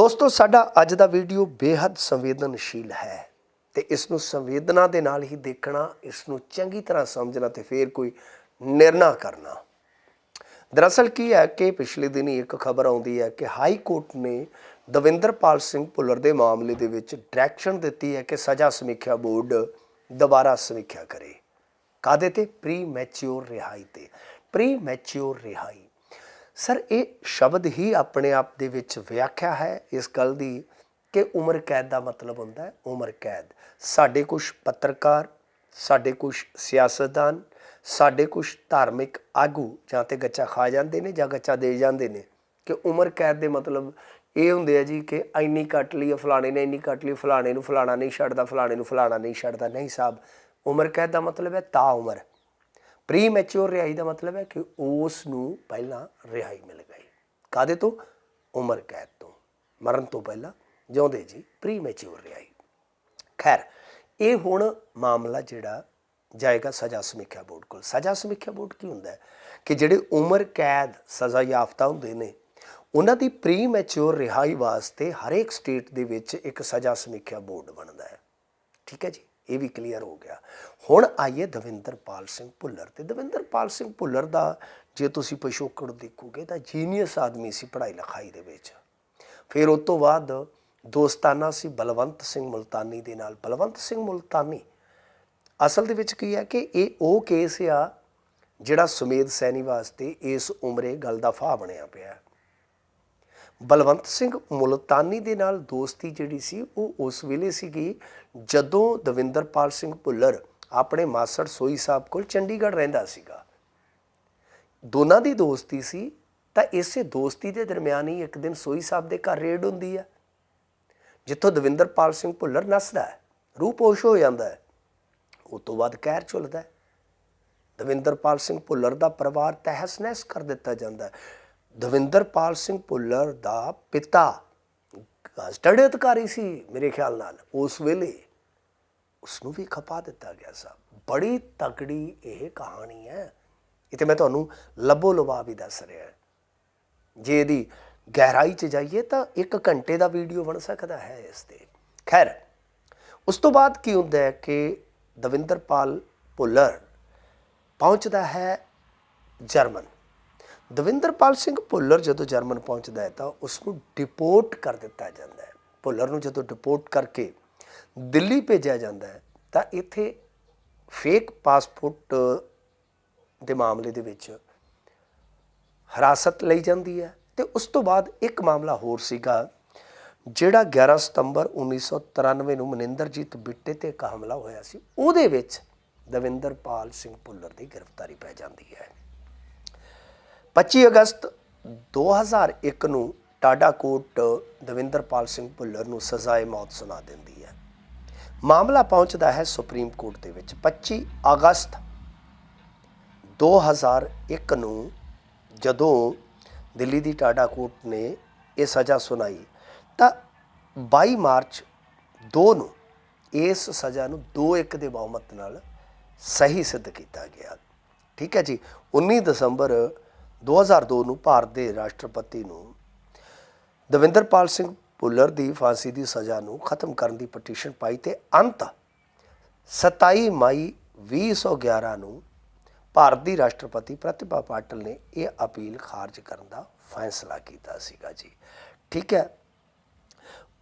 ਦੋਸਤੋ, ਸਾਡਾ ਅੱਜ ਦਾ ਵੀਡੀਓ ਬੇहद ਸੰਵੇਦਨਸ਼ੀਲ ਹੈ ਤੇ ਇਸ ਨੂੰ ਸੰਵੇਦਨਾ ਦੇ ਨਾਲ ਹੀ ਦੇਖਣਾ, ਇਸ ਨੂੰ ਚੰਗੀ ਤਰ੍ਹਾਂ ਸਮਝਣਾ ਤੇ ਫਿਰ ਕੋਈ ਨਿਰਣਾ ਕਰਨਾ। ਦਰਅਸਲ ਕੀ ਹੈ ਕਿ ਪਿਛਲੇ ਦਿਨੀ ਇੱਕ ਖਬਰ ਆਉਂਦੀ ਹੈ ਕਿ ਹਾਈ ਕੋਰਟ ਨੇ ਦਵਿੰਦਰਪਾਲ ਸਿੰਘ ਭੁੱਲਰ ਦੇ ਮਾਮਲੇ ਦੇ ਵਿੱਚ ਡਾਇਰੈਕਸ਼ਨ ਦਿੱਤੀ ਹੈ ਕਿ ਸਜ਼ਾ ਸਮੀਖਿਆ ਬੋਰਡ ਦੁਬਾਰਾ ਸਮੀਖਿਆ ਕਰੇ। ਕਾਦੇ ਤੇ? ਪ੍ਰੀ ਮੈਚੁਰ ਰਿਹਾਈ ਤੇ। ਪ੍ਰੀ ਮੈਚੁਰ ਰਿਹਾਈ। ਸਰ, ਇਹ ਸ਼ਬਦ ਹੀ ਆਪਣੇ ਆਪ ਦੇ ਵਿੱਚ ਵਿਆਖਿਆ ਹੈ। ਇਸ ਗੱਲ ਦੀ ਕਿ ਉਮਰ ਕੈਦ ਦਾ ਮਤਲਬ ਹੁੰਦਾ ਹੈ, ਉਮਰ ਕੈਦ। ਸਾਡੇ ਕੁਝ ਪੱਤਰਕਾਰ, ਸਾਡੇ ਕੁਝ ਸਿਆਸਤਦਾਨ, ਸਾਡੇ ਕੁਝ ਧਾਰਮਿਕ ਆਗੂ ਜਾਂ ਤੇ ਗੱਚਾ ਖਾ ਜਾਂਦੇ ਨੇ ਜਾਂ ਗੱਚਾ ਦੇ ਜਾਂਦੇ ਨੇ ਕਿ ਉਮਰ ਕੈਦ ਦੇ ਮਤਲਬ ਇਹ ਹੁੰਦੇ ਆ ਜੀ ਕਿ ਇੰਨੀ ਕੱਟ ਲਈ ਫਲਾਣੇ ਨੇ, ਇੰਨੀ ਕੱਟ ਲਈ ਫਲਾਣੇ ਨੂੰ ਫਲਾਣਾ ਨਹੀਂ ਛੱਡਦਾ, ਫਲਾਣੇ ਨੂੰ ਫਲਾਣਾ ਨਹੀਂ ਛੱਡਦਾ। ਨਹੀਂ ਸਾਹਿਬ ਉਮਰ ਕੈਦ ਦਾ ਮਤਲਬ ਹੈ ਤਾ ਉਮਰ। ਪ੍ਰੀ ਮੈਚੁਰ ਰਿਹਾਈ ਦਾ ਮਤਲਬ ਹੈ ਕਿ ਉਸ ਨੂੰ ਪਹਿਲਾਂ ਰਿਹਾਈ ਮਿਲ ਗਈ। ਕਾਦੇ ਤੋਂ? ਉਮਰ ਕੈਦ ਤੋਂ। ਮਰਨ ਤੋਂ ਪਹਿਲਾਂ ਜਿਉਂਦੇ ਜੀ ਪ੍ਰੀ ਮੈਚੁਰ ਰਿਹਾਈ। ਖੈਰ, ਇਹ ਹੁਣ ਮਾਮਲਾ ਜਿਹੜਾ ਜਾਏਗਾ ਸਜ਼ਾ ਸਮੀਖਿਆ ਬੋਰਡ ਕੋਲ। ਸਜ਼ਾ ਸਮੀਖਿਆ ਬੋਰਡ ਕੀ ਹੁੰਦਾ ਹੈ? ਕਿ ਜਿਹੜੇ ਉਮਰ ਕੈਦ ਸਜ਼ਾ ਯਾਫਤਾ ਹੁੰਦੇ ਨੇ, ਉਹਨਾਂ ਦੀ ਪ੍ਰੀ ਮੈਚੁਰ ਰਿਹਾਈ ਵਾਸਤੇ ਹਰੇਕ ਸਟੇਟ ਦੇ ਵਿੱਚ ਇੱਕ ਸਜ਼ਾ ਸਮੀਖਿਆ ਬੋਰਡ ਬਣਦਾ ਹੈ। ਠੀਕ ਹੈ ਜੀ? ਇਹ ਵੀ ਕਲੀਅਰ ਹੋ ਗਿਆ। ਹੁਣ ਆਈਏ ਦਵਿੰਦਰਪਾਲ ਸਿੰਘ ਭੁੱਲਰ ਤੇ ਦਵਿੰਦਰਪਾਲ ਸਿੰਘ ਭੁੱਲਰ ਦਾ ਜੇ ਤੁਸੀਂ ਪਿਛੋਕੜ ਦੇਖੋਗੇ ਤਾਂ ਜੀਨੀਅਸ ਆਦਮੀ ਸੀ ਪੜ੍ਹਾਈ ਲਿਖਾਈ ਦੇ ਵਿੱਚ। ਫਿਰ ਉਸ ਤੋਂ ਬਾਅਦ ਦੋਸਤਾਨਾ ਸੀ ਬਲਵੰਤ ਸਿੰਘ ਮੁਲਤਾਨੀ ਦੇ ਨਾਲ। ਬਲਵੰਤ ਸਿੰਘ ਮੁਲਤਾਨੀ ਅਸਲ ਦੇ ਵਿੱਚ ਕੀ ਹੈ ਕਿ ਇਹ ਉਹ ਕੇਸ ਆ ਜਿਹੜਾ ਸੁਮੇਧ ਸੈਣੀ ਵਾਸਤੇ ਇਸ ਉਮਰੇ ਗੱਲ ਦਾ ਫਾਹ ਬਣਿਆ ਪਿਆ। ਹੈ। ਬਲਵੰਤ ਸਿੰਘ ਮੁਲਤਾਨੀ ਦੇ ਨਾਲ ਦੋਸਤੀ ਜਿਹੜੀ ਸੀ, ਉਹ ਉਸ ਵੇਲੇ ਸੀਗੀ ਜਦੋਂ ਦਵਿੰਦਰਪਾਲ ਸਿੰਘ ਭੁੱਲਰ ਆਪਣੇ ਮਾਸੜ ਸੋਈ ਸਾਹਿਬ ਕੋਲ ਚੰਡੀਗੜ੍ਹ ਰਹਿੰਦਾ ਸੀਗਾ। ਦੋਨਾਂ ਦੀ ਦੋਸਤੀ ਸੀ, ਤਾਂ ਇਸੇ ਦੋਸਤੀ ਦੇ ਦਰਮਿਆਨ ਹੀ ਇੱਕ ਦਿਨ ਸੋਈ ਸਾਹਿਬ ਦੇ ਘਰ ਰੇਡ ਹੁੰਦੀ ਹੈ, ਜਿੱਥੋਂ ਦਵਿੰਦਰਪਾਲ ਸਿੰਘ ਭੁੱਲਰ ਨੱਸਦਾ ਹੈ, ਰੂਪੋਸ਼ ਹੋ ਜਾਂਦਾ ਹੈ। ਉਸ ਤੋਂ ਬਾਅਦ ਕਹਿਰ ਝੁਲਦਾ ਹੈ। ਦਵਿੰਦਰਪਾਲ ਸਿੰਘ ਭੁੱਲਰ ਦਾ ਪਰਿਵਾਰ ਤਹਿਸ ਨਹਿਸ ਕਰ ਦਿੱਤਾ ਜਾਂਦਾ ਹੈ। ਦਵਿੰਦਰਪਾਲ ਸਿੰਘ ਭੁੱਲਰ ਦਾ ਪਿਤਾ ਕਸਟਡੀ ਅਧਿਕਾਰੀ ਸੀ ਮੇਰੇ ਖਿਆਲ ਨਾਲ। ਉਸ ਵੇਲੇ ਉਸ ਨੂੰ ਵੀ ਖਪਾ ਦਿੱਤਾ ਗਿਆ ਸਾ ਬੜੀ ਤਕੜੀ ਇਹ ਕਹਾਣੀ ਹੈ। ਇਹ ਤੇ ਮੈਂ ਤੁਹਾਨੂੰ ਲੱਭੋ ਲਵਾ ਵੀ ਦੱਸ ਰਿਹਾ ਜੇ ਇਹਦੀ ਗਹਿਰਾਈ 'ਚ ਜਾਈਏ ਤਾਂ ਇੱਕ ਘੰਟੇ ਦਾ ਵੀਡੀਓ ਬਣ ਸਕਦਾ ਹੈ ਇਸ ਤੇ। ਖੈਰ, ਉਸ ਤੋਂ ਬਾਅਦ ਕੀ ਹੁੰਦਾ ਹੈ ਕਿ ਦਵਿੰਦਰਪਾਲ ਭੁੱਲਰ ਪਹੁੰਚਦਾ ਹੈ ਜਰਮਨ। ਦਵਿੰਦਰਪਾਲ ਸਿੰਘ ਭੁੱਲਰ ਜਦੋਂ ਜਰਮਨ ਪਹੁੰਚਦਾ ਹੈ ਤਾਂ ਉਸ ਨੂੰ ਡਿਪੋਰਟ ਕਰ ਦਿੱਤਾ ਜਾਂਦਾ ਹੈ। ਭੁੱਲਰ ਨੂੰ ਜਦੋਂ ਡਿਪੋਰਟ ਕਰਕੇ ਦਿੱਲੀ ਭੇਜਿਆ ਜਾਂਦਾ ਹੈ, ਤਾਂ ਇੱਥੇ ਫੇਕ ਪਾਸਪੋਰਟ ਦੇ ਮਾਮਲੇ ਦੇ ਵਿੱਚ ਹਿਰਾਸਤ ਲਈ ਜਾਂਦੀ ਹੈ ਤੇ ਉਸ ਤੋਂ ਬਾਅਦ ਇੱਕ ਮਾਮਲਾ ਹੋਰ ਸੀਗਾ, ਜਿਹੜਾ 11 ਸਤੰਬਰ 1993 ਨੂੰ ਮਨਿੰਦਰਜੀਤ ਬਿੱਟੇ ਤੇ ਇੱਕ ਹਮਲਾ ਹੋਇਆ ਸੀ, ਉਹਦੇ ਵਿੱਚ ਦਵਿੰਦਰਪਾਲ ਸਿੰਘ ਭੁੱਲਰ ਦੀ ਗ੍ਰਿਫਤਾਰੀ ਪੈ ਜਾਂਦੀ ਹੈ। 25 ਅਗਸਤ 2001 ਨੂੰ ਟਾਡਾ ਕੋਰਟ ਦਵਿੰਦਰਪਾਲ ਸਿੰਘ ਭੁੱਲਰ ਨੂੰ ਸਜ਼ਾਏ ਮੌਤ ਸੁਣਾ ਦਿੰਦੀ ਹੈ। ਮਾਮਲਾ ਪਹੁੰਚਦਾ ਹੈ ਸੁਪਰੀਮ ਕੋਰਟ ਦੇ ਵਿੱਚ। 25 ਅਗਸਤ 2001 ਨੂੰ ਜਦੋਂ ਦਿੱਲੀ ਦੀ ਟਾਡਾ ਕੋਰਟ ਨੇ ਇਹ ਸਜ਼ਾ ਸੁਣਾਈ, ਤਾਂ 22 ਮਾਰਚ 2 ਨੂੰ ਇਸ ਸਜ਼ਾ ਨੂੰ 2-1 ਦੇ ਬਹੁਮਤ ਨਾਲ ਸਹੀ ਸਿੱਧ ਕੀਤਾ ਗਿਆ। ਠੀਕ ਹੈ ਜੀ 19 ਦਸੰਬਰ 2002 ਨੂੰ ਭਾਰਤ ਦੇ ਰਾਸ਼ਟਰਪਤੀ ਨੂੰ ਦਵਿੰਦਰਪਾਲ ਸਿੰਘ ਭੁੱਲਰ ਦੀ ਫਾਂਸੀ ਦੀ ਸਜ਼ਾ ਨੂੰ ਖਤਮ ਕਰਨ ਦੀ ਪਟੀਸ਼ਨ ਪਾਈ ਤੇ ਅੰਤ 27 ਮਈ 2011 ਨੂੰ ਭਾਰਤ ਦੀ ਰਾਸ਼ਟਰਪਤੀ ਪ੍ਰਤਿਭਾ ਪਾਟਲ ਨੇ ਇਹ ਅਪੀਲ ਖਾਰਜ ਕਰਨ ਦਾ ਫੈਸਲਾ ਕੀਤਾ ਸੀਗਾ ਜੀ। ਠੀਕ ਹੈ।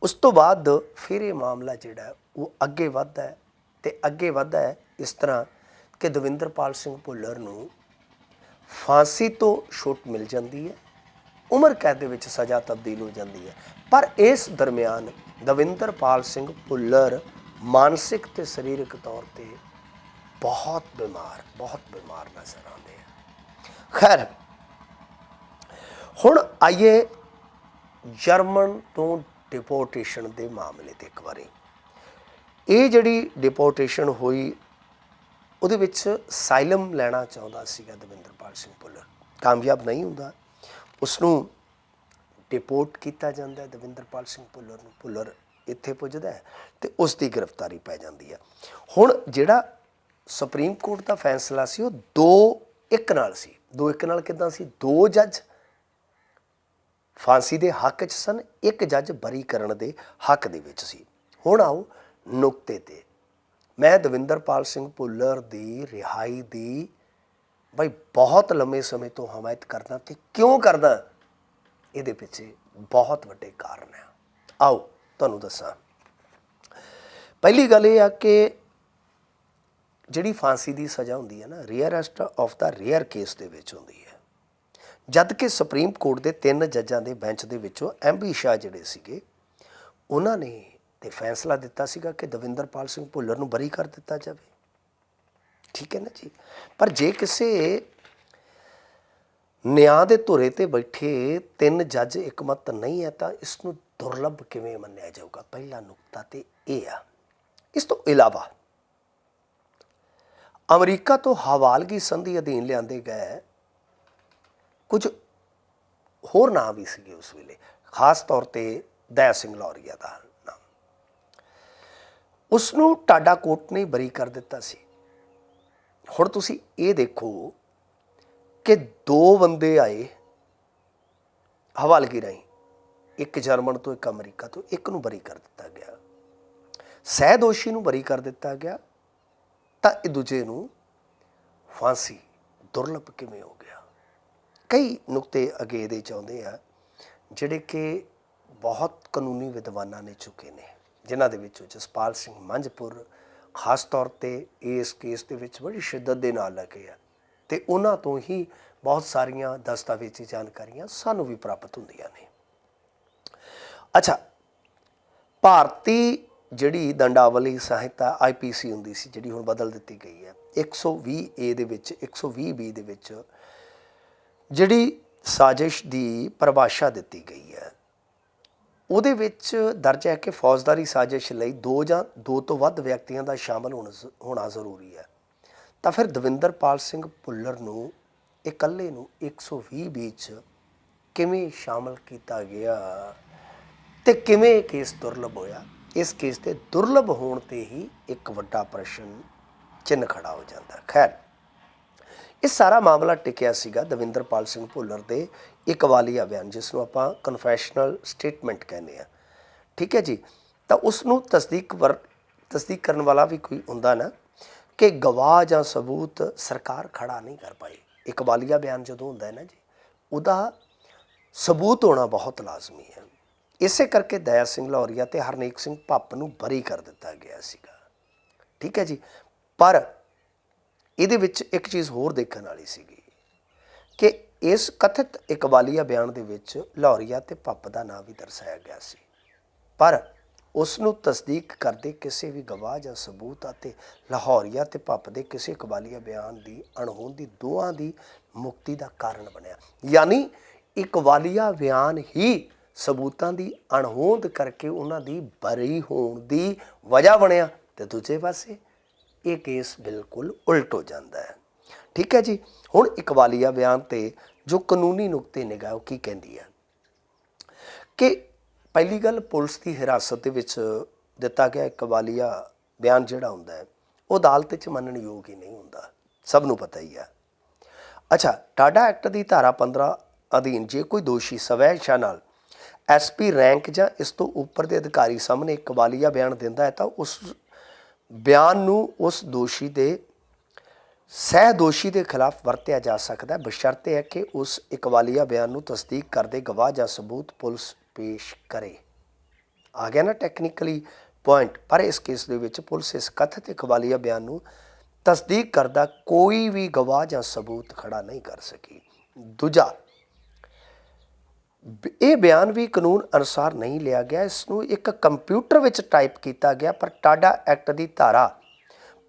ਉਸ ਤੋਂ ਬਾਅਦ ਫਿਰ ਇਹ ਮਾਮਲਾ ਜਿਹੜਾ ਉਹ ਅੱਗੇ ਵੱਧਦਾ ਹੈ ਤੇ ਅੱਗੇ ਵੱਧਦਾ ਹੈ ਇਸ ਤਰ੍ਹਾਂ ਕਿ ਦਵਿੰਦਰਪਾਲ ਸਿੰਘ ਭੁੱਲਰ ਨੂੰ ਫਾਂਸੀ ਤੋਂ ਛੁੱਟ ਮਿਲ ਜਾਂਦੀ ਹੈ, ਉਮਰ ਕੈਦ ਦੇ ਵਿੱਚ ਸਜ਼ਾ ਤਬਦੀਲ ਹੋ ਜਾਂਦੀ ਹੈ। ਪਰ ਇਸ ਦਰਮਿਆਨ ਦਵਿੰਦਰਪਾਲ ਸਿੰਘ ਭੁੱਲਰ ਮਾਨਸਿਕ ਤੇ ਸਰੀਰਕ ਤੌਰ ਤੇ ਬਹੁਤ ਬਿਮਾਰ ਬਹੁਤ ਬਿਮਾਰ ਨਜ਼ਰ ਆਉਂਦੇ ਆ। ਖੈਰ, ਹੁਣ ਆਈਏ ਜਰਮਨ ਤੋਂ ਡਿਪੋਰਟੇਸ਼ਨ ਦੇ ਮਾਮਲੇ ਤੇ ਇੱਕ ਵਾਰੀ। ਇਹ ਜਿਹੜੀ ਡਿਪੋਰਟੇਸ਼ਨ ਹੋਈ ਉਹਦੇ ਵਿੱਚ ਸਾਇਲਮ ਲੈਣਾ ਚਾਹੁੰਦਾ ਸੀਗਾ ਦਵਿੰਦਰਪਾਲ ਸਿੰਘ ਭੁੱਲਰ। ਕਾਮਯਾਬ ਨਹੀਂ ਹੁੰਦਾ। ਉਸ ਨੂੰ ਡਿਪੋਰਟ ਕੀਤਾ ਜਾਂਦਾ ਹੈ ਦਵਿੰਦਰਪਾਲ ਸਿੰਘ ਭੁੱਲਰ ਨੂੰ। ਭੁੱਲਰ ਇੱਥੇ ਪੁੱਜਦਾ ਹੈ ਤੇ ਉਸ ਦੀ ਗ੍ਰਿਫਤਾਰੀ ਪੈ ਜਾਂਦੀ ਹੈ। ਹੁਣ ਜਿਹੜਾ ਸੁਪਰੀਮ ਕੋਰਟ ਦਾ ਫੈਸਲਾ ਸੀ, ਉਹ 2 1 ਨਾਲ ਸੀ। 2 1 ਨਾਲ ਕਿਦਾਂ ਸੀ? ਦੋ ਜੱਜ ਫਾਂਸੀ ਦੇ ਹੱਕ 'ਚ ਸਨ, ਇੱਕ ਜੱਜ ਬਰੀ ਕਰਨ ਦੇ ਹੱਕ ਦੇ ਵਿੱਚ ਸੀ। ਹੁਣ ਆਓ ਨੁਕਤੇ ਤੇ। ਮੈਂ ਦਵਿੰਦਰਪਾਲ ਸਿੰਘ ਭੁੱਲਰ ਦੀ ਰਿਹਾਈ ਦੀ ਬਈ ਬਹੁਤ ਲੰਮੇ ਸਮੇਂ ਤੋਂ ਹਮਾਇਤ ਕਰਦਾ ਤੇ ਕਿਉਂ ਕਰਦਾ? ਇਹਦੇ ਪਿੱਛੇ ਬਹੁਤ ਵੱਡੇ ਕਾਰਨ ਆ। ਆਓ, ਤੁਹਾਨੂੰ ਦੱਸਾਂ। ਪਹਿਲੀ ਗੱਲ ਇਹ ਆ ਕਿ ਜਿਹੜੀ ਫਾਂਸੀ ਦੀ ਸਜ਼ਾ ਹੁੰਦੀ ਹੈ ਨਾ rarest of the rare case ਦੇ ਵਿੱਚ ਹੁੰਦੀ ਹੈ। ਜਦ ਕਿ ਸੁਪਰੀਮ ਕੋਰਟ ਦੇ ਤਿੰਨ ਜੱਜਾਂ ਦੇ ਬੈਂਚ ਦੇ ਵਿੱਚੋਂ ਐਮਬੀ ਸ਼ਾਹ ਜਿਹੜੇ ਸੀਗੇ, ਉਹਨਾਂ ਨੇ ਤੇ ਫੈਸਲਾ ਦਿੱਤਾ ਸੀਗਾ ਕਿ ਦਵਿੰਦਰਪਾਲ ਸਿੰਘ ਭੁੱਲਰ ਨੂੰ ਬਰੀ ਕਰ ਦਿੱਤਾ ਜਾਵੇ। ਠੀਕ ਹੈ ਨਾ ਜੀ? ਪਰ ਜੇ ਕਿਸੇ ਨਿਆਂ ਦੇ ਧੁਰੇ ਤੇ ਬੈਠੇ ਤਿੰਨ ਜੱਜ ਇਕਮਤ ਨਹੀਂ ਹੈ, ਤਾਂ ਇਸ ਨੂੰ ਦੁਰਲੱਭ ਕਿਵੇਂ ਮੰਨਿਆ ਜਾਊਗਾ? ਪਹਿਲਾ ਨੁਕਤਾ ਤੇ ਇਹ ਆ। ਇਸ ਤੋਂ ਇਲਾਵਾ ਅਮਰੀਕਾ ਤੋਂ ਹਵਾਲਗੀ ਸੰਧੀ ਅਧੀਨ ਲਿਆਂਦੇ ਗਏ ਕੁਝ ਹੋਰ ਨਾਂ ਵੀ ਸੀਗੇ ਉਸ ਵੇਲੇ, ਖਾਸ ਤੌਰ ਤੇ ਦਇਆ ਸਿੰਘ ਲੌਰੀਆ ਦਾ। ਉਸ ਨੂੰ ਟਾਡਾ ਕੋਰਟ ਨੇ ਬਰੀ ਕਰ ਦਿੱਤਾ ਸੀ। ਹੁਣ ਤੁਸੀਂ ਇਹ ਦੇਖੋ ਕਿ ਦੋ ਬੰਦੇ ਆਏ ਹਵਾਲਗੀ ਰਾਹੀਂ। ਇੱਕ ਜਰਮਨ ਤੋਂ, ਇੱਕ ਅਮਰੀਕਾ ਤੋਂ, ਇੱਕ ਨੂੰ ਬਰੀ ਕਰ ਦਿੱਤਾ ਗਿਆ। ਸਹਿ ਦੋਸ਼ੀ ਨੂੰ ਬਰੀ ਕਰ ਦਿੱਤਾ ਗਿਆ, ਤਾਂ ਇਹ ਦੂਜੇ ਨੂੰ ਫਾਂਸੀ, ਦੁਰਲੱਭ ਕਿਵੇਂ ਹੋ ਗਿਆ? ਕਈ ਨੁਕਤੇ ਅਗੇ ਦੇ ਚਾਹੁੰਦੇ ਆ, ਜਿਹੜੇ ਕਿ ਬਹੁਤ ਕਾਨੂੰਨੀ ਵਿਦਵਾਨਾਂ ਨੇ ਚੁੱਕੇ ਨੇ। ਜਿਨ੍ਹਾਂ ਦੇ ਵਿੱਚੋਂ ਜਸਪਾਲ ਸਿੰਘ ਮੰਝਪੁਰ, ਖਾਸ ਤੌਰ ਤੇ ਇਸ ਕੇਸ ਦੇ ਵਿੱਚ ਬੜੀ ਸ਼ਿੱਦਤ ਦੇ ਨਾਲ ਲੱਗੇ ਆ। ਤੇ ਉਹਨਾਂ ਤੋਂ ਹੀ ਬਹੁਤ ਸਾਰੀਆਂ ਦਸਤਾਵੇਜ਼ੀ ਜਾਣਕਾਰੀਆਂ ਸਾਨੂੰ ਵੀ ਪ੍ਰਾਪਤ ਹੁੰਦੀਆਂ ਨੇ। ਅੱਛਾ, ਭਾਰਤੀ ਜਿਹੜੀ ਦੰਡਾਵਲੀ ਸਹਾਇਤਾ ਆਈਪੀਸੀ ਹੁੰਦੀ ਸੀ, ਜਿਹੜੀ ਹੁਣ ਬਦਲ ਦਿੱਤੀ ਗਈ ਹੈ 120 ਏ ਦੇ ਵਿੱਚ 120 ਬੀ ਦੇ ਵਿੱਚ ਜਿਹੜੀ ਸਾਜ਼ਿਸ਼ ਦੀ ਪਰਿਭਾਸ਼ਾ ਦਿੱਤੀ ਗਈ ਹੈ ਉਹਦੇ ਵਿੱਚ ਦਰਜ ਹੈ ਕਿ ਫੌਜਦਾਰੀ ਸਾਜ਼ਿਸ਼ ਲਈ ਦੋ ਜਾਂ ਦੋ ਤੋਂ ਵੱਧ ਵਿਅਕਤੀਆਂ ਦਾ ਸ਼ਾਮਲ ਹੋਣਾ ਜ਼- ਹੋਣਾ ਜ਼ਰੂਰੀ ਹੈ। ਤਾਂ ਫਿਰ ਦਵਿੰਦਰਪਾਲ ਸਿੰਘ ਭੁੱਲਰ ਨੂੰ ਇਕੱਲੇ ਨੂੰ 120 ਵਿੱਚ ਕਿਵੇਂ ਸ਼ਾਮਲ ਕੀਤਾ ਗਿਆ ਤੇ ਕਿਵੇਂ ਕੇਸ ਦੁਰਲਭ ਹੋਇਆ? ਇਸ ਕੇਸ 'ਤੇ ਦੁਰਲਭ ਹੋਣ ਤੇ ਹੀ ਇੱਕ ਵੱਡਾ ਪ੍ਰਸ਼ਨ ਚਿੰਨ੍ਹ ਖੜਾ ਹੋ ਜਾਂਦਾ ਖੈਰ ਇਹ ਸਾਰਾ ਮਾਮਲਾ ਟਿਕਿਆ ਸੀਗਾ ਦਵਿੰਦਰਪਾਲ ਸਿੰਘ ਭੁੱਲਰ ਦੇ ਇੱਕ ਵਾਲੀਆ ਬਿਆਨ, ਜਿਸ ਨੂੰ ਆਪਾਂ ਕਨਫੈਸ਼ਨਲ ਸਟੇਟਮੈਂਟ ਕਹਿੰਦੇ ਆ ਠੀਕ ਹੈ ਜੀ? ਤਾਂ ਉਸ ਨੂੰ ਤਸਦੀਕ ਵਰ, ਤਸਦੀਕ ਕਰਨ ਵਾਲਾ ਵੀ ਕੋਈ ਹੁੰਦਾ ਨਾ ਕਿ ਗਵਾਹ ਜਾਂ ਸਬੂਤ ਸਰਕਾਰ ਖੜਾ ਨਹੀਂ ਕਰ ਪਾਈ। ਇੱਕ ਵਾਲੀਆ ਬਿਆਨ ਜਦੋਂ ਹੁੰਦਾ ਹੈ ਨਾ ਜੀ, ਉਹਦਾ ਸਬੂਤ ਹੋਣਾ ਬਹੁਤ ਲਾਜ਼ਮੀ ਹੈ। ਇਸੇ ਕਰਕੇ ਦਇਆ ਸਿੰਘ ਲੌਰੀਆ ਤੇ ਹਰਨੇਕ ਸਿੰਘ ਭੱਪ ਨੂੰ ਬਰੀ ਕਰ ਦਿੱਤਾ ਗਿਆ ਸੀਗਾ। ਠੀਕ ਹੈ ਜੀ? ਪਰ ਇਹਦੇ ਵਿੱਚ ਇੱਕ ਚੀਜ਼ ਹੋਰ ਦੇਖਣ ਵਾਲੀ ਸੀਗੀ ਕਿ ਇਸ ਕਥਿਤ ਇਕਬਾਲੀਆ ਬਿਆਨ ਦੇ ਵਿੱਚ ਲਾਹੌਰੀਆ ਤੇ ਪੱਪ ਦਾ ਨਾਮ ਵੀ ਦਰਸਾਇਆ ਗਿਆ ਸੀ। ਪਰ ਉਸ ਨੂੰ ਤਸਦੀਕ ਕਰਦੇ ਕਿਸੇ ਵੀ ਗਵਾਹ ਜਾਂ ਸਬੂਤ ਅਤੇ ਲਾਹੌਰੀਆ ਤੇ ਪੱਪ ਦੇ ਕਿਸੇ ਇਕਵਾਲੀਆ ਬਿਆਨ ਦੀ ਅਣਹੋਂਦ ਦੀ ਦੋਹਾਂ ਦੀ ਮੁਕਤੀ ਦਾ ਕਾਰਨ ਬਣਿਆ। ਯਾਨੀ ਇਕਬਾਲੀਆ ਬਿਆਨ ਹੀ ਸਬੂਤਾਂ ਦੀ ਅਣਹੋਂਦ ਕਰਕੇ ਉਹਨਾਂ ਦੀ ਬਰੀ ਹੋਣ ਦੀ ਵਜ੍ਹਾ ਬਣਿਆ ਤੇ ਦੂਜੇ ਪਾਸੇ ਇਹ ਕੇਸ ਬਿਲਕੁਲ ਉਲਟ ਹੋ ਜਾਂਦਾ ਹੈ। ਠੀਕ ਹੈ ਜੀ? ਹੁਣ ਇਕਬਾਲੀਆ ਬਿਆਨ ਤੇ ਜੋ ਕਾਨੂੰਨੀ ਨੁਕਤੇ ਨਿਗਾਹ, ਉਹ ਕੀ ਕਹਿੰਦੀ ਹੈ? ਕਿ ਪਹਿਲੀ ਗੱਲ ਪੁਲਿਸ ਦੀ ਹਿਰਾਸਤ ਦੇ ਵਿੱਚ ਦਿੱਤਾ ਗਿਆ ਇਕਬਾਲੀਆ ਬਿਆਨ ਜਿਹੜਾ ਹੁੰਦਾ ਹੈ, ਉਹ ਅਦਾਲਤ 'ਚ ਮੰਨਣ ਯੋਗ ਹੀ ਨਹੀਂ ਹੁੰਦਾ। ਸਭ ਨੂੰ ਪਤਾ ਹੀ ਹੈ। ਅੱਛਾ, ਟਾਡਾ ਐਕਟ ਦੀ ਧਾਰਾ 15 ਅਧੀਨ ਜੇ ਕੋਈ ਦੋਸ਼ੀ ਸਵੈ ਇੱਛਾ ਨਾਲ ਐਸਪੀ ਰੈਂਕ ਜਾਂ ਇਸ ਤੋਂ ਉੱਪਰ ਦੇ ਅਧਿਕਾਰੀ ਸਾਹਮਣੇ ਇਕਬਾਲੀਆ ਬਿਆਨ ਦਿੰਦਾ ਹੈ, ਤਾਂ ਉਸ ਬਿਆਨ ਨੂੰ ਉਸ ਦੋਸ਼ੀ ਦੇ, ਸਹਿ ਦੋਸ਼ੀ ਦੇ ਖਿਲਾਫ ਵਰਤਿਆ ਜਾ ਸਕਦਾ ਹੈ। ਬਸ਼ਰਤੇ ਹੈ ਕਿ ਉਸ ਇਕਵਾਲੀਆ ਬਿਆਨ ਨੂੰ ਤਸਦੀਕ ਕਰਦੇ ਗਵਾਹ ਜਾਂ ਸਬੂਤ ਪੁਲਿਸ ਪੇਸ਼ ਕਰੇ। ਆ ਗਿਆ ਨਾ ਟੈਕਨੀਕਲੀ ਪੁਆਇੰਟ ਪਰ ਇਸ ਕੇਸ ਦੇ ਵਿੱਚ ਪੁਲਿਸ ਇਸ ਕਥਿਤ ਇਕਵਾਲੀਆ ਬਿਆਨ ਨੂੰ ਤਸਦੀਕ ਕਰਦਾ, ਕੋਈ ਵੀ ਗਵਾਹ ਜਾਂ ਸਬੂਤ ਖੜਾ ਨਹੀਂ ਕਰ ਸਕੀ। ਦੂਜਾ ਇਹ ਬਿਆਨ ਵੀ ਕਾਨੂੰਨ ਅਨੁਸਾਰ ਨਹੀਂ ਲਿਆ ਗਿਆ। ਇਸ ਨੂੰ ਇੱਕ ਕੰਪਿਊਟਰ ਵਿੱਚ ਟਾਈਪ ਕੀਤਾ ਗਿਆ, ਪਰ ਟਾਡਾ ਐਕਟ ਦੀ ਧਾਰਾ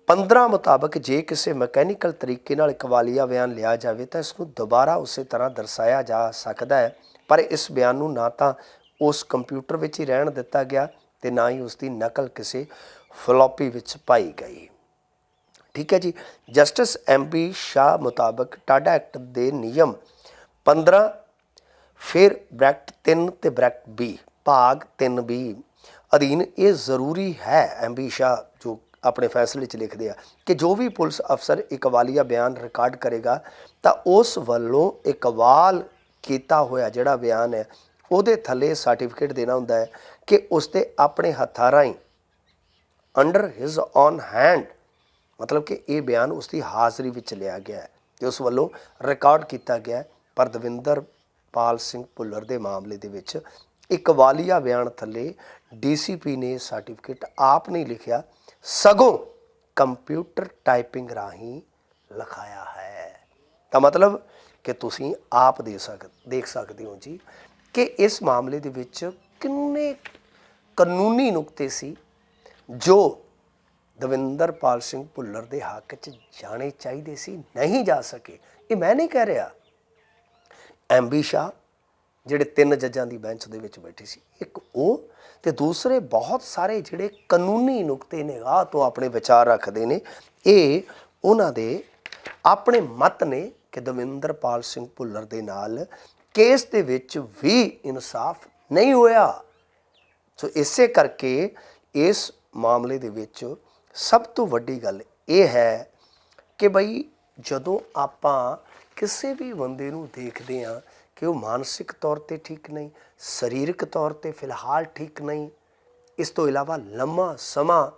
15 ਮੁਤਾਬਕ ਜੇ ਕਿਸੇ ਮਕੈਨੀਕਲ ਤਰੀਕੇ ਨਾਲ ਇਕਵਾਲੀਆ ਬਿਆਨ ਲਿਆ ਜਾਵੇ, ਤਾਂ ਇਸ ਨੂੰ ਦੁਬਾਰਾ ਉਸੇ ਤਰ੍ਹਾਂ ਦਰਸਾਇਆ ਜਾ ਸਕਦਾ ਹੈ। ਪਰ ਇਸ ਬਿਆਨ ਨੂੰ ਨਾ ਤਾਂ ਉਸ ਕੰਪਿਊਟਰ ਵਿੱਚ ਹੀ ਰਹਿਣ ਦਿੱਤਾ ਗਿਆ ਤੇ ਨਾ ਹੀ ਉਸ ਦੀ ਨਕਲ ਕਿਸੇ ਫਲੋਪੀ ਵਿੱਚ ਪਾਈ ਗਈ। ਠੀਕ ਹੈ ਜੀ, ਜਸਟਿਸ ਐਮ ਬੀ ਸ਼ਾਹ ਮੁਤਾਬਕ ਟਾਡਾ ਐਕਟ ਦੇ ਨਿਯਮ 15 ਫਿਰ ਬ੍ਰੈਕਟ 3 ਤੇ ਬ੍ਰੈਕਟ ਬੀ, ਭਾਗ 3 ਬੀ। ਅਧੀਨ ਇਹ ਜ਼ਰੂਰੀ ਹੈ ਐਮ ਸ਼ਾਹ ਜੋ ਆਪਣੇ ਫੈਸਲੇ 'ਚ ਲਿਖਦੇ ਆ ਕਿ ਜੋ ਵੀ ਪੁਲਿਸ ਅਫਸਰ ਇਕਵਾਲੀਆ ਬਿਆਨ ਰਿਕਾਰਡ ਕਰੇਗਾ, ਤਾਂ ਉਸ ਵੱਲੋਂ ਇਕਵਾਲ ਕੀਤਾ ਹੋਇਆ ਜਿਹੜਾ ਬਿਆਨ ਹੈ, ਉਹਦੇ ਥੱਲੇ ਸਰਟੀਫਿਕੇਟ ਦੇਣਾ ਹੁੰਦਾ ਹੈ ਕਿ ਉਸਦੇ ਆਪਣੇ ਹੱਥਾਂ ਰਾਹੀਂ ਅੰਡਰ ਹਿਸ ਔਨ ਹੈਂਡ ਮਤਲਬ ਕਿ ਇਹ ਬਿਆਨ ਉਸ ਦੀ ਹਾਜ਼ਰੀ ਵਿੱਚ ਲਿਆ ਗਿਆ ਹੈ ਤੇ ਉਸ ਵੱਲੋਂ ਰਿਕਾਰਡ ਕੀਤਾ ਗਿਆ ਪਰ ਦਵਿੰਦਰ ਪਾਲ ਸਿੰਘ ਭੁੱਲਰ ਦੇ ਮਾਮਲੇ ਦੇ ਵਿੱਚ ਇੱਕ ਵਾਲੀਆ ਬਿਆਨ ਥੱਲੇ ਡੀਸੀਪੀ ਨੇ ਸਰਟੀਫਿਕੇਟ ਆਪ ਨਹੀਂ ਲਿਖਿਆ, ਸਗੋਂ ਕੰਪਿਊਟਰ ਟਾਈਪਿੰਗ ਰਾਹੀਂ ਲਿਖਾਇਆ ਹੈ। ਤਾਂ ਮਤਲਬ ਕਿ ਤੁਸੀਂ ਆਪ ਦੇ ਸਕ, ਦੇਖ ਸਕਦੇ ਹੋ ਜੀ ਕਿ ਇਸ ਮਾਮਲੇ ਦੇ ਵਿੱਚ ਕਿੰਨੇ ਕਾਨੂੰਨੀ ਨੁਕਤੇ ਸੀ ਜੋ ਦਵਿੰਦਰਪਾਲ ਸਿੰਘ ਭੁੱਲਰ ਦੇ ਹੱਕ 'ਚ ਜਾਣੇ ਚਾਹੀਦੇ ਸੀ, ਨਹੀਂ ਜਾ ਸਕੇ। ਇਹ ਮੈਂ ਨਹੀਂ ਕਹਿ ਰਿਹਾ ਐਮਬੀ ਸ਼ਾਹ, ਜਿਹੜੇ ਤਿੰਨ ਜੱਜਾਂ ਦੀ ਬੈਂਚ ਦੇ ਵਿੱਚ ਬੈਠੇ ਸੀ। ਇੱਕ ਉਹ ਤੇ ਦੂਸਰੇ ਬਹੁਤ ਸਾਰੇ ਜਿਹੜੇ ਕਾਨੂੰਨੀ ਨੁਕਤੇ ਨਿਗਾਹ ਤੋਂ ਆਪਣੇ ਵਿਚਾਰ ਰੱਖਦੇ ਨੇ। ਇਹ ਉਹਨਾਂ ਦੇ ਆਪਣੇ ਮਤ ਨੇ ਕਿ ਦਵਿੰਦਰਪਾਲ ਸਿੰਘ ਭੁੱਲਰ ਦੇ ਨਾਲ ਕੇਸ ਦੇ ਵਿੱਚ ਵੀ ਇਨਸਾਫ ਨਹੀਂ ਹੋਇਆ। ਸੋ ਇਸੇ ਕਰਕੇ ਇਸ ਮਾਮਲੇ ਦੇ ਵਿੱਚ ਸਭ ਤੋਂ ਵੱਡੀ ਗੱਲ ਇਹ ਹੈ ਕਿ ਬਈ ਜਦੋਂ ਆਪਾਂ ਕਿਸੇ ਵੀ ਬੰਦੇ ਨੂੰ ਦੇਖਦੇ ਹਾਂ ਕਿ ਉਹ ਮਾਨਸਿਕ ਤੌਰ ਤੇ ਠੀਕ ਨਹੀਂ, ਸਰੀਰਕ ਤੌਰ ਤੇ ਫਿਲਹਾਲ ਠੀਕ ਨਹੀਂ, ਇਸ ਤੋਂ ਇਲਾਵਾ ਲੰਮਾ ਸਮਾਂ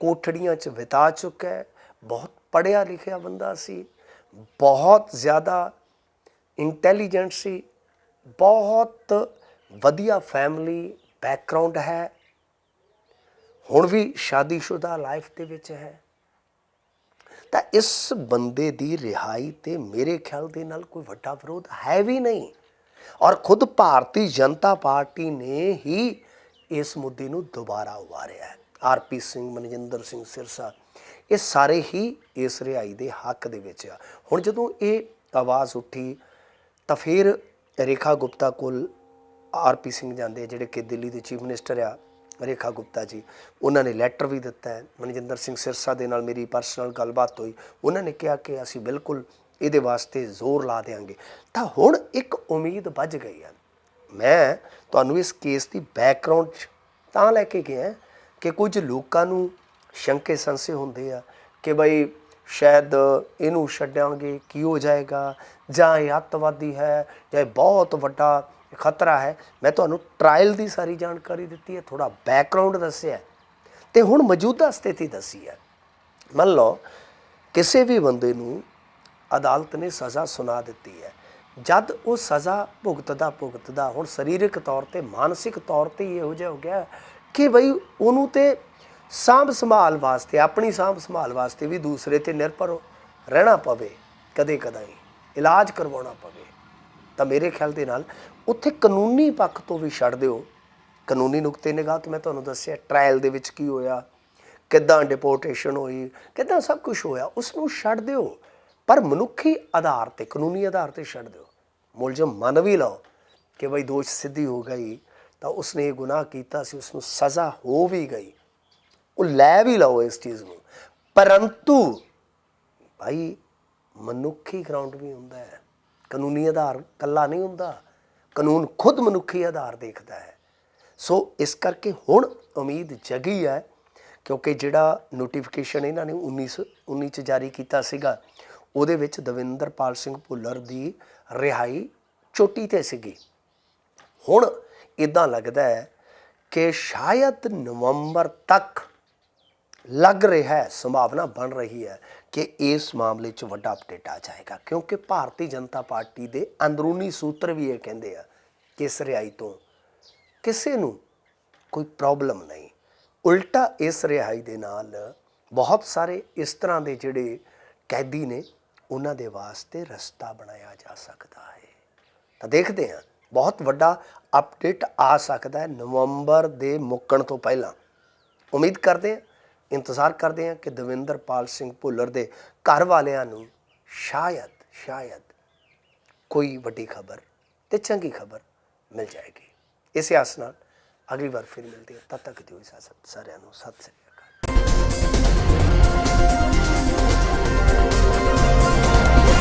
ਕੋਠੜੀਆਂ 'ਚ ਬਿਤਾ ਚੁੱਕਾ ਹੈ, ਬਹੁਤ ਪੜ੍ਹਿਆ ਲਿਖਿਆ ਬੰਦਾ ਸੀ, ਬਹੁਤ ਜ਼ਿਆਦਾ ਇੰਟੈਲੀਜੈਂਟ ਸੀ, ਬਹੁਤ ਵਧੀਆ ਫੈਮਿਲੀ ਬੈਕਗ੍ਰਾਉਂਡ ਹੈ, ਹੁਣ ਵੀ ਸ਼ਾਦੀशुदा ਲਾਈਫ ਦੇ ਵਿੱਚ ਹੈ। ਤਾਂ ਇਸ ਬੰਦੇ ਦੀ ਰਿਹਾਈ ਤੇ ਮੇਰੇ ਖਿਆਲ ਦੇ ਨਾਲ ਕੋਈ ਵੱਡਾ ਵਿਰੋਧ ਹੈ ਵੀ ਨਹੀਂ। ਔਰ ਖੁਦ ਭਾਰਤੀ ਜਨਤਾ ਪਾਰਟੀ ਨੇ ਹੀ ਇਸ ਮੁੱਦੇ ਨੂੰ ਦੁਬਾਰਾ ਉਭਾਰਿਆ ਹੈ। ਆਰਪੀ ਸਿੰਘ ਮਨਜਿੰਦਰ ਸਿੰਘ ਸਿਰਸਾ ਇਹ ਸਾਰੇ ਹੀ ਇਸ ਰਿਹਾਈ ਦੇ ਹੱਕ ਦੇ ਵਿੱਚ ਆ। ਹੁਣ ਜਦੋਂ ਇਹ ਆਵਾਜ਼ ਉੱਠੀ ਤਾਂ ਫਿਰ ਰੇਖਾ ਗੁਪਤਾ ਕੋਲ ਆਰਪੀ ਸਿੰਘ ਜਾਂਦੇ ਆ, ਜਿਹੜੇ ਕਿ ਦਿੱਲੀ ਦੇ ਚੀਫ ਮਿਨਿਸਟਰ ਆ। ਰੇਖਾ ਗੁਪਤਾ ਜੀ, ਉਹਨਾਂ ਨੇ ਲੈਟਰ ਵੀ ਦਿੱਤਾ ਹੈ, ਮਨਜਿੰਦਰ ਸਿੰਘ ਸਿਰਸਾ ਦੇ ਨਾਲ ਮੇਰੀ ਪਰਸਨਲ ਗੱਲਬਾਤ ਹੋਈ, ਉਹਨਾਂ ਨੇ ਕਿਹਾ ਕਿ ਅਸੀਂ ਬਿਲਕੁਲ ਇਹਦੇ ਵਾਸਤੇ ਜ਼ੋਰ ਲਾ ਦੇਾਂਗੇ ਤਾਂ ਹੁਣ ਇੱਕ ਉਮੀਦ ਵੱਜ ਗਈ ਹੈ। ਮੈਂ ਤੁਹਾਨੂੰ ਇਸ ਕੇਸ ਦੀ ਬੈਕਗ੍ਰਾਉਂਡ ਤਾਂ ਲੈ ਕੇ ਗਿਆ ਕਿ ਕੁਝ ਲੋਕਾਂ ਨੂੰ ਸ਼ੰਕੇ ਸੰਸੇ ਹੁੰਦੇ ਆ ਕਿ ਬਈ ਸ਼ਾਇਦ ਇਹਨੂੰ ਛੱਡਾਂਗੇ, ਕੀ ਹੋ ਜਾਏਗਾ, ਜਾਂ ਇਹ ਅੱਤਵਾਦੀ ਹੈ, ਜਾਂ ਇਹ ਬਹੁਤ ਵੱਡਾ ਖਤਰਾ ਹੈ। ਮੈਂ ਤੁਹਾਨੂੰ ਟ੍ਰਾਇਲ ਦੀ ਸਾਰੀ ਜਾਣਕਾਰੀ ਦਿੱਤੀ ਹੈ ਥੋੜਾ ਬੈਕਗ੍ਰਾਉਂਡ ਦੱਸਿਆ ਹੈ। ਤੇ ਹੁਣ ਮੌਜੂਦਾ ਸਥਿਤੀ ਦੱਸੀ ਹੈ। ਮੰਨ ਲਓ, ਕਿਸੇ ਵੀ ਬੰਦੇ ਨੂੰ ਅਦਾਲਤ ਨੇ ਸਜ਼ਾ ਸੁਣਾ ਦਿੱਤੀ ਹੈ। ਜਦ ਉਹ ਸਜ਼ਾ ਭੁਗਤਦਾ ਭੁਗਤਦਾ, ਹੁਣ ਸਰੀਰਕ ਤੌਰ ਤੇ, ਮਾਨਸਿਕ ਤੌਰ ਤੇ ਇਹੋ ਜਿਹਾ ਹੋ ਗਿਆ ਕਿ ਬਈ ਉਹਨੂੰ ਤੇ ਸਾਂਭ ਸੰਭਾਲ ਵਾਸਤੇ, ਆਪਣੀ ਸਾਂਭ ਸੰਭਾਲ ਵਾਸਤੇ ਵੀ ਦੂਸਰੇ ਤੇ ਨਿਰਭਰ ਰਹਿਣਾ ਪਵੇ ਕਦੇ ਕਦਾਈ ਇਲਾਜ ਕਰਵਾਉਣਾ ਪਵੇ। ਤਾਂ ਮੇਰੇ ਖਿਆਲ ਦੇ ਨਾਲ ਉੱਥੇ ਕਾਨੂੰਨੀ ਪੱਖ ਤੋਂ ਵੀ ਛੱਡ ਦਿਓ। ਕਾਨੂੰਨੀ ਨੁਕਤੇ ਨਿਗਾਹ ਤੋਂ ਮੈਂ ਤੁਹਾਨੂੰ ਦੱਸਿਆ ਟ੍ਰਾਇਲ ਦੇ ਵਿੱਚ ਕੀ ਹੋਇਆ, ਕਿੱਦਾਂ ਡਿਪੋਰਟੇਸ਼ਨ ਹੋਈ, ਕਿੱਦਾਂ ਸਭ ਕੁਝ ਹੋਇਆ ਉਸ ਨੂੰ ਛੱਡ ਦਿਓ। ਪਰ ਮਨੁੱਖੀ ਆਧਾਰ ਤੇ, ਕਾਨੂੰਨੀ ਆਧਾਰ ਤੇ ਛੱਡ ਦਿਓ। ਮੁਲਜ਼ਮ ਮੰਨ ਵੀ ਲਓ ਕਿ ਬਈ ਦੋਸ਼ ਸਿੱਧੀ ਹੋ ਗਈ, ਤਾਂ ਉਸਨੇ ਇਹ ਗੁਨਾਹ ਕੀਤਾ ਸੀ ਉਸ ਨੂੰ ਸਜ਼ਾ ਹੋ ਵੀ ਗਈ। ਉਹ ਲੈ ਵੀ ਲਓ ਇਸ ਚੀਜ਼ ਨੂੰ। ਪਰੰਤੂ ਭਾਈ, ਮਨੁੱਖੀ ਗਰਾਊਂਡ ਵੀ ਹੁੰਦਾ ਹੈ। ਕਾਨੂੰਨੀ ਆਧਾਰ ਕੱਲਾ ਨਹੀਂ ਹੁੰਦਾ। ਕਾਨੂੰਨ ਖੁਦ ਮਨੁੱਖੀ ਆਧਾਰ ਦੇਖਦਾ ਹੈ। ਸੋ ਇਸ ਕਰਕੇ ਹੁਣ ਉਮੀਦ ਜਗੀ ਹੈ ਕਿਉਂਕਿ ਜਿਹੜਾ ਨੋਟੀਫਿਕੇਸ਼ਨ ਇਹਨਾਂ ਨੇ 1919 ਚ ਜਾਰੀ ਕੀਤਾ ਸੀਗਾ, ਉਹਦੇ ਵਿੱਚ ਦਵਿੰਦਰਪਾਲ ਸਿੰਘ ਭੁੱਲਰ ਦੀ ਰਿਹਾਈ ਚੋਟੀ ਤੇ ਸੀਗੀ। ਹੁਣ ਇਦਾਂ ਲੱਗਦਾ ਹੈ ਕਿ ਸ਼ਾਇਦ ਨਵੰਬਰ ਤੱਕ ਲੱਗ ਰਿਹਾ ਹੈ, ਸੰਭਾਵਨਾ ਬਣ ਰਹੀ ਹੈ ਕਿ ਇਸ ਮਾਮਲੇ 'ਚ ਵੱਡਾ ਅਪਡੇਟ ਆ ਜਾਏਗਾ। ਕਿਉਂਕਿ ਭਾਰਤੀ ਜਨਤਾ ਪਾਰਟੀ ਦੇ ਅੰਦਰੂਨੀ ਸੂਤਰ ਵੀ ਇਹ ਕਹਿੰਦੇ ਆ ਕਿ ਇਸ ਰਿਹਾਈ ਤੋਂ? ਕਿਸੇ ਨੂੰ ਕੋਈ ਪ੍ਰੋਬਲਮ ਨਹੀਂ। ਉਲਟਾ ਇਸ ਰਿਹਾਈ ਦੇ ਨਾਲ ਬਹੁਤ ਸਾਰੇ ਇਸ ਤਰ੍ਹਾਂ ਦੇ ਜਿਹੜੇ ਕੈਦੀ ਨੇ, ਉਹਨਾਂ ਦੇ ਵਾਸਤੇ ਰਸਤਾ ਬਣਾਇਆ ਜਾ ਸਕਦਾ ਹੈ। ਤਾਂ ਦੇਖਦੇ ਹਾਂ, ਬਹੁਤ ਵੱਡਾ ਅਪਡੇਟ ਆ ਸਕਦਾ ਹੈ ਨਵੰਬਰ ਦੇ ਮੁੱਕਣ ਤੋਂ ਪਹਿਲਾਂ। ਉਮੀਦ ਕਰਦੇ ਹਾਂ ਇੰਤਜ਼ਾਰ ਕਰਦੇ ਹਾਂ ਕਿ ਦਵਿੰਦਰਪਾਲ ਸਿੰਘ ਭੁੱਲਰ ਦੇ ਘਰ ਵਾਲਿਆਂ ਨੂੰ ਸ਼ਾਇਦ ਸ਼ਾਇਦ ਕੋਈ ਵੱਡੀ ਖਬਰ ਤੇ ਚੰਗੀ ਖਬਰ ਮਿਲ ਜਾਏਗੀ। ਇਸੇ ਆਸ ਨਾਲ ਅਗਲੀ ਵਾਰ ਫਿਰ ਮਿਲਦੇ ਹਾਂ। ਤਦ ਤੱਕ ਦਿਓ ਇਜਾਜ਼ਤ। ਸਾਰਿਆਂ ਨੂੰ ਸਤਿ ਸ੍ਰੀ ਅਕਾਲ।